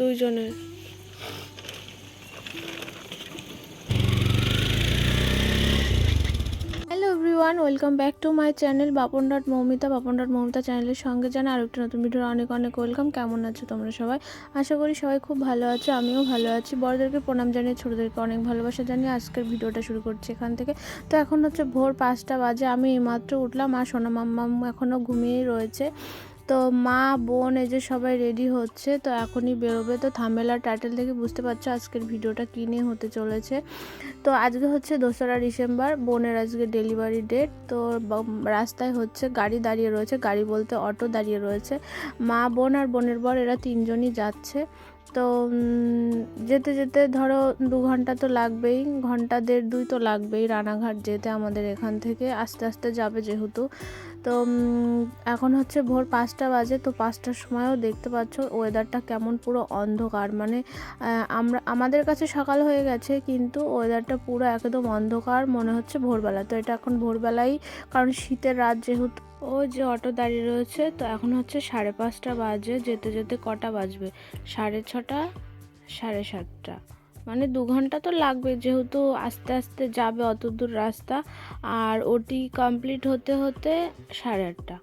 দুইজনের। Hello everyone welcome back to my channel Bapan dot Moumita Bapan dot Moumita চ্যানেলের সঙ্গে জানা আর একটা নতুন ভিডিওর অনেক অনেক ওয়েলকাম কেমন আছো তোমরা সবাই? আশা করি সবাই খুব ভালো আছো, আমিও ভালো আছি। বড়দেরকে প্রণাম জানিয়ে, ছোটোদেরকে অনেক ভালোবাসা জানিয়ে আজকের ভিডিওটা শুরু করছি এখান থেকে। তো এখন হচ্ছে ভোর পাঁচটা বাজে, আমি এইমাত্র উঠলাম আর সোনা মাম্মাম এখনও ঘুমিয়েই রয়েছে। তো মা, বোন এই যে সবাই রেডি হচ্ছে, তো এখনই বেরোবে। তো থামেলা টাইটেল থেকে বুঝতে পারছ আজকের ভিডিওটা কী নিয়ে হতে চলেছে। তো আজকে হচ্ছে দোসরা ডিসেম্বর, বোনের আজকে ডেলিভারি ডেট তো রাস্তায় হচ্ছে গাড়ি দাঁড়িয়ে রয়েছে, গাড়ি বলতে অটো দাঁড়িয়ে রয়েছে। মা, বোন আর বোনের বর এরা তিনজনই যাচ্ছে। তো যেতে যেতে ধরো দু ঘণ্টা তো লাগবেই, ঘণ্টা দেড় দুই তো লাগবেই রানাঘাট যেতে আমাদের এখান থেকে। আস্তে আস্তে যাবে যেহেতু। তো এখন হচ্ছে ভোর পাঁচটা বাজে, তো পাঁচটার সময়ও দেখতে পাচ্ছ ওয়েদারটা কেমন পুরো অন্ধকার। মানে আমরা, আমাদের কাছে সকাল হয়ে গেছে, কিন্তু ওয়েদারটা পুরো একদম অন্ধকার মনে হচ্ছে ভোরবেলা। তো এটা এখন ভোরবেলাই, কারণ শীতের রাত যেহেতু, ও যে অটো দাঁড়িয়ে রয়েছে, তো এখন হচ্ছে সাড়ে পাঁচটা বাজে, যেতে যেতে কটা বাজবে? সাড়ে ছটা, সাড়ে সাতটা। মানে দু ঘণ্টা তো লাগবে, যেহেতু আস্তে আস্তে যাবে অত দূর রাস্তা। আর ওটি কমপ্লিট হতে হতে সাড়ে আটটা।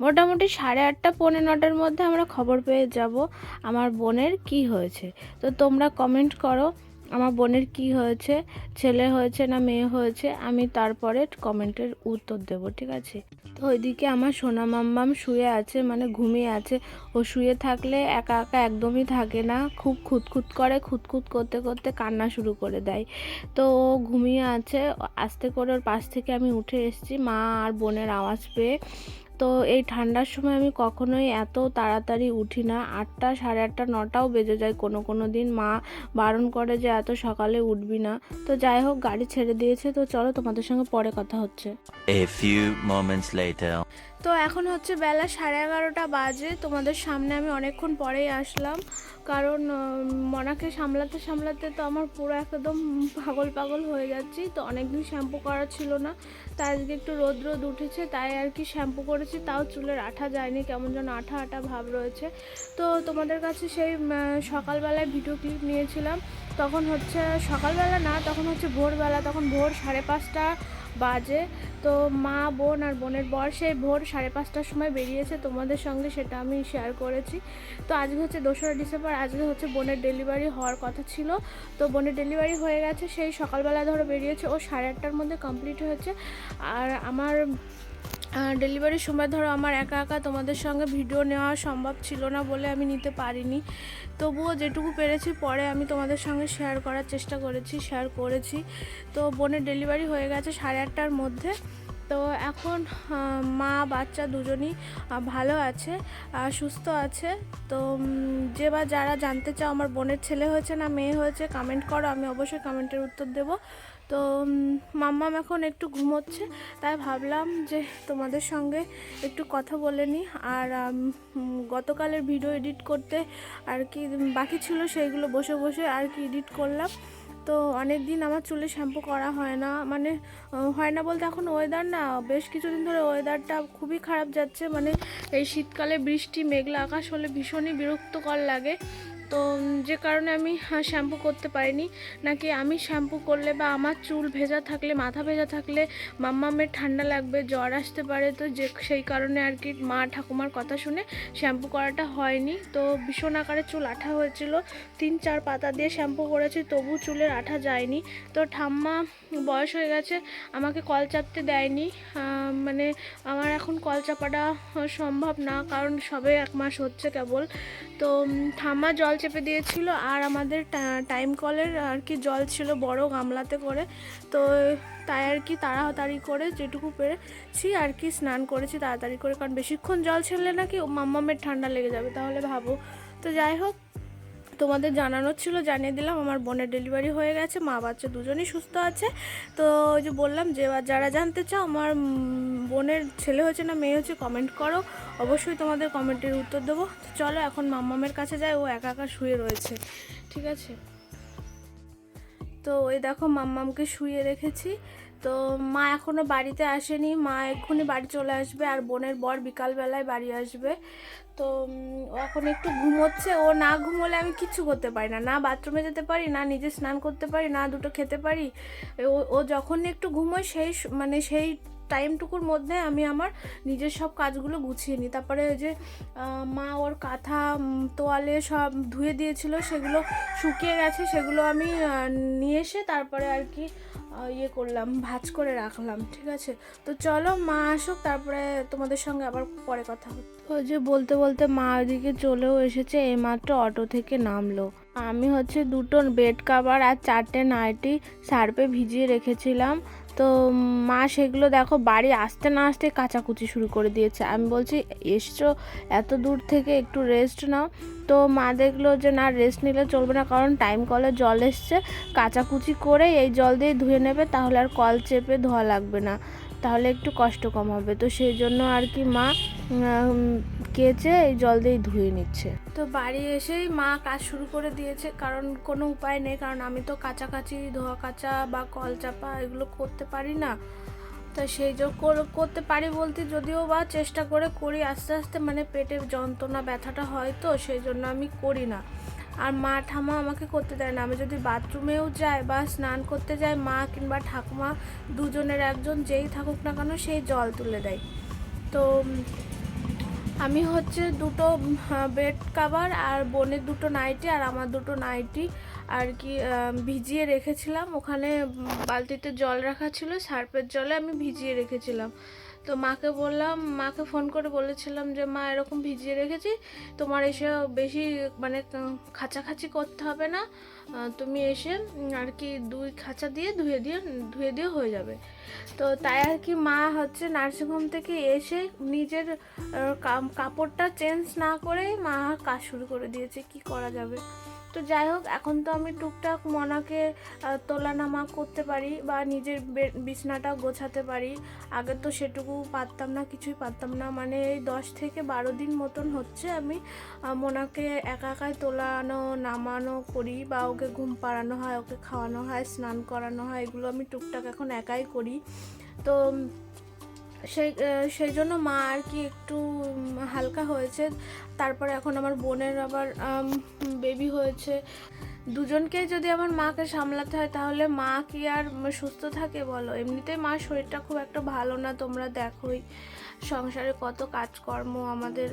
মোটামুটি সাড়ে আটটা, পৌনে নটার মধ্যে আমরা খবর পেয়ে যাব আমার বোনের কি হয়েছে। তো তোমরা কমেন্ট করো। আমার বোনের কি হয়েছে, ছেলে হয়েছে না মেয়ে হয়েছে, আমি তারপরে কমেন্টের উত্তর দেব, ঠিক আছে? তো ওইদিকে আমার সোনা মাম্মাম শুয়ে আছে মানে ঘুমিয়ে আছে। ও শুয়ে থাকলে একা একা একদমই থাকে না, খুব খুঁতখুত করে, খুঁতখুত করতে করতে কান্না শুরু করে দেয়। তো ও ঘুমিয়ে আছে, আস্তে করে ওর পাশ থেকে আমি উঠে এসেছি, মা আর বোনের আওয়াজ পেয়ে তো এই ঠান্ডার সময় আমি কখনোই এত তাড়াতাড়ি উঠি না। আটটা, সাড়ে আটটা, নটাও বেজে যায় কোনো কোনো দিন। মা বারণ করে যে এত সকালে উঠবি না। তো যাই হোক, গাড়ি ছেড়ে দিয়েছে। তো চলো তোমাদের সঙ্গে পরে কথা হচ্ছে। A few moments later. তো এখন হচ্ছে বেলা সাড়ে এগারোটা বাজে। তোমাদের সামনে আমি অনেকক্ষণ পরেই আসলাম। কারণ মনাকে সামলাতে সামলাতে তো আমার পুরো একদম পাগল পাগল হয়ে যাচ্ছি। তো অনেকদিন শ্যাম্পু করা ছিল না। তাই আজকে একটু রোদ রোদ উঠেছে। তাই আর কি শ্যাম্পু করেছি। তাও চুলের আঠা যায়নি। কেমন যেন আঠা আঠা ভাব রয়েছে। তো তোমাদের কাছে সেই সকালবেলায় ভিডিও ক্লিপ নিয়েছিলাম। তখন হচ্ছে সকালবেলা না, তখন হচ্ছে ভোরবেলা। তখন ভোর সাড়ে পাঁচটা বাজে। তো মা, বোন আর বোনের বর সেই ভোর সাড়ে পাঁচটার সময় বেরিয়েছে তোমাদের সঙ্গে, সেটা আমি শেয়ার করেছি। তো আজকে হচ্ছে দোসরা ডিসেম্বর, আজকে হচ্ছে বোনের ডেলিভারি হওয়ার কথা ছিল। তো বোনের ডেলিভারি হয়ে গেছে, সেই সকালবেলা ধরো বেরিয়েছে, ও সাড়ে আটটার মধ্যে কমপ্লিট হয়েছে। আর আমার ডেলিভারির সময় ধরো আমার একা একা তোমাদের সঙ্গে ভিডিও নেওয়া সম্ভব ছিল না বলে আমি নিতে পারিনি। তবুও যেটুকু পেরেছি পরে আমি তোমাদের সঙ্গে শেয়ার করার চেষ্টা করেছি শেয়ার করেছি। তো বোনের ডেলিভারি হয়ে গেছে সাড়ে আটটার মধ্যে। তো এখন মা, বাচ্চা দুজনই ভালো আছে সুস্থ আছে। তো যে বা যারা জানতে চাও, আমার বোনের ছেলে হয়েছে না মেয়ে হয়েছে কমেন্ট করো, আমি অবশ্যই কমেন্টের উত্তর দেবো। তো মাম্মাম এখন একটু ঘুমোচ্ছে, তাই ভাবলাম যে তোমাদের সঙ্গে একটু কথা বলে নিই। আর গতকালের ভিডিও এডিট করতে আর কি বাকি ছিল সেইগুলো বসে বসে আর কি এডিট করলাম। তো অনেক দিন আমার চুলে শ্যাম্পু করা হয় না মানে হয় না বলতে এখন ওয়েদার না, বেশ কিছুদিন ধরে ওয়েদারটা খুবই খারাপ যাচ্ছে। মানে এই শীতকালে বৃষ্টি, মেঘলা আকাশ হলে ভীষণই বিরক্তকর লাগে। তো যে কারণে আমি শ্যাম্পু করতে পারিনি। নাকি আমি শ্যাম্পু করলে বা আমার চুল ভেজা থাকলে, মাথা ভেজা থাকলে মাম্মামের ঠান্ডা লাগবে, জ্বর আসতে পারে, তো যে সেই কারণে আর কি মা ঠাকুমার কথা শুনে শ্যাম্পু করাটা হয়নি। তো ভীষণ আকারে চুল আঠা হয়েছিল। তিন, চার পাতা দিয়ে শ্যাম্পু করেছি, তবু চুলের আঠা যায়নি। তো ঠাম্মা বয়স হয়ে গেছে, আমাকে কল চাপতে দেয়নি। মানে আমার এখন কল চাপাটা সম্ভব না, কারণ সবে এক মাস হচ্ছে কেবল। তো থামা জল চেপে দিয়েছিল আর আমাদের টাইম কলের আর কি জল ছিল বড় গামলাতে করে। তো, তাই আর কি তাড়াতাড়ি করে যেটুকু পেরেছি আর কি স্নান করেছি তাড়াতাড়ি করে। কারণ বেশিক্ষণ জল ছেড়লে নাকি মাম্মামের ঠান্ডা লেগে যাবে, তাহলে ভাবো। তো যাই হোক তোমাদের জানানোর ছিল, জানিয়ে দিলাম আমার বোনের ডেলিভারি হয়ে গেছে, মা বাচ্চা দুজনই সুস্থ আছে। তো ওই যে বললাম যে যারা জানতে চাও, আমার বোনের ছেলে হয়েছে না মেয়ে হচ্ছে কমেন্ট করো। অবশ্যই তোমাদের কমেন্টের উত্তর দেবো। চলো, এখন মাম্মামের কাছে যাই, ও একা একা শুয়ে রয়েছে, ঠিক আছে? তো ওই দেখো, মাম্মামকে শুয়ে রেখেছি। তো মা এখনও বাড়িতে আসেনি। মা এক্ষুনি বাড়ি চলে আসবে আর বোনের বর বিকালবেলায় বাড়ি আসবে। তো এখন একটু ঘুমোচ্ছে। ও না ঘুমোলে আমি কিছু করতে পারি না। না বাথরুমে যেতে পারি, না নিজে স্নান করতে পারি, না দুটো খেতে পারি। ও যখন একটু ঘুমোয় সেই মানে সেই টাইমটুকুর মধ্যে আমি আমার নিজের সব কাজগুলো গুছিয়ে নিই। তারপরে ওই যে মা ওর কাঁথা তোয়ালে সব ধুয়ে দিয়েছিল, সেগুলো শুকিয়ে গেছে, সেগুলো আমি নিয়ে এসে তারপরে আর কি ইয়ে করলাম, ভাজ করে রাখলাম, ঠিক আছে? তো চলো মা আসুক, তারপরে তোমাদের সঙ্গে আবার পরে কথা ওই যে বলতে বলতে মা ওইদিকে চলেও এসেছে এইমাত্র অটো থেকে নামলো। আমি হচ্ছে দুটো বেড কাভার আর চারটে নাইটি সার্পে ভিজিয়ে রেখেছিলাম। তো মা সেগুলো দেখো বাড়ি আসতে না আসতে কাচাকুচি শুরু করে দিয়েছে। আমি বলছি, এসছো এত দূর থেকে একটু রেস্ট নাও। তো মা দেখল যে, না রেস্ট নিলে চলবে না কারণ টাইম কলে জল এসছে। কাচাকুচি করে এই জল দিয়ে ধুয়ে নেবে, তাহলে আর কল চেপে ধোয়া লাগবে না। তাহলে একটু কষ্ট কম হবে। তো সেই জন্য আর কি মা কেচে এই জল দিয়ে ধুয়ে নিচ্ছে। তো বাড়ি এসেই মা কাজ শুরু করে দিয়েছে, কারণ কোনো উপায় নেই, কারণ আমি তো কাচাকাচি, ধোয়া কাচা বা কল চাপা এগুলো করতে পারি না। তা সেই জন্য করতে পারি বলতে যদিও বা চেষ্টা করে করি, আস্তে আস্তে মানে পেটের যন্ত্রণা, ব্যথাটা হয় তো, সেই জন্য আমি করি না। আর মা ঠামা আমাকে করতে দেয় না। আমি যদি বাথরুমেও যাই বা স্নান করতে যাই, মা কিংবা ঠাকুমা দুজনের একজন যেই থাকুক না কেন সেই জল তুলে দেয়। তো আমি হচ্ছে দুটো বেড কাভার আর বোনের দুটো নাইটি আর আমার দুটো নাইটি আর কি ভিজিয়ে রেখেছিলাম। ওখানে বালতিতে জল রাখা ছিল সার্ফের জলে আমি ভিজিয়ে রেখেছিলাম। তো মাকে বললাম, মাকে ফোন করে বলেছিলাম যে, মা, এরকম ভিজিয়ে রেখেছি। তোমার এসে বেশি মানে খাঁচাখাচি করতে হবে না। তুমি এসে আর কি দুই খাঁচা দিয়ে ধুয়ে দিয়ে ধুয়ে দিয়ে হয়ে যাবে। তো তাই আর কি মা হচ্ছে নার্সিংহোম থেকে এসে নিজের কাপড়টা চেঞ্জ না করেই মা কাজ শুরু করে দিয়েছে। কি করা যাবে? তো যাই হোক এখন তো আমি টুকটাক মনাকে আহ, তোলা নামা করতে পারি বা নিজের বিছনাটা গোছাতে পারি। আগে তো সেটুকু পারতাম না কিছুই পারতাম না। মানে এই দশ থেকে বারো দিন মতন হচ্ছে আমি মোনাকে একা একাই তোলানো নামানো করি বা ওকে ঘুম পাড়ানো হয় ওকে খাওয়ানো হয় স্নান করানো হয় এগুলো আমি টুকটাক এখন একাই করি। তো সেই সেই জন্য মা আর কি একটু হালকা হয়েছে। তারপরে এখন আমার বোনের আবার বেবি হয়েছে। দুজনকেই যদি আমার মাকে সামলাতে হয়, তাহলে মা কি আর সুস্থ থাকে বলো? এমনিতেই মা শরীরটা খুব একটা ভালো না, তোমরা দেখোই। সংসারে কত কাজকর্ম আমাদের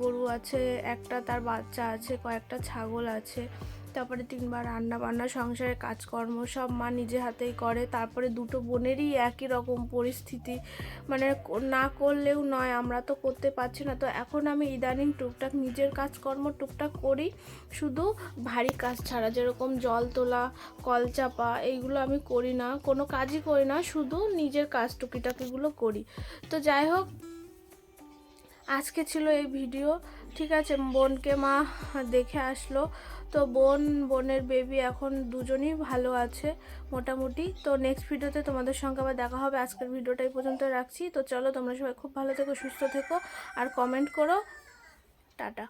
গরু আছে, একটা তার বাচ্চা আছে, কয়েকটা ছাগল আছে। তারপরে তিনবার রান্না বান্না, সংসারে কাজকর্ম সব মা নিজে হাতেই করে। তারপরে দুটো বোনেরই একই রকম পরিস্থিতি। মানে না করলেও নয়, আমরা তো করতে পারছি না। তো এখন আমি ইদানিং টুকটাক নিজের কাজকর্ম টুকটাক করি। শুধু ভারী কাজ ছাড়া, যেরকম জল তোলা, কল চাপা, এইগুলো আমি করি না। কোনো কাজই করি না, শুধু নিজের কাজ টুকিটাকিগুলো করি। তো যাই হোক, আজকে ছিল এই ভিডিও। ঠিক আছে, বোনকে মা দেখে আসলো। তো বোন, বোনের বেবি এখন দুজনই ভালো আছে মোটামুটি। তো নেক্সট ভিডিওতে তোমাদের সঙ্গে আবার দেখা হবে। আজকের ভিডিওটাই পর্যন্ত রাখছি। তো চলো, তোমরা সবাই খুব ভালো থেকো, সুস্থ থেকো। আর কমেন্ট করো। টাটা।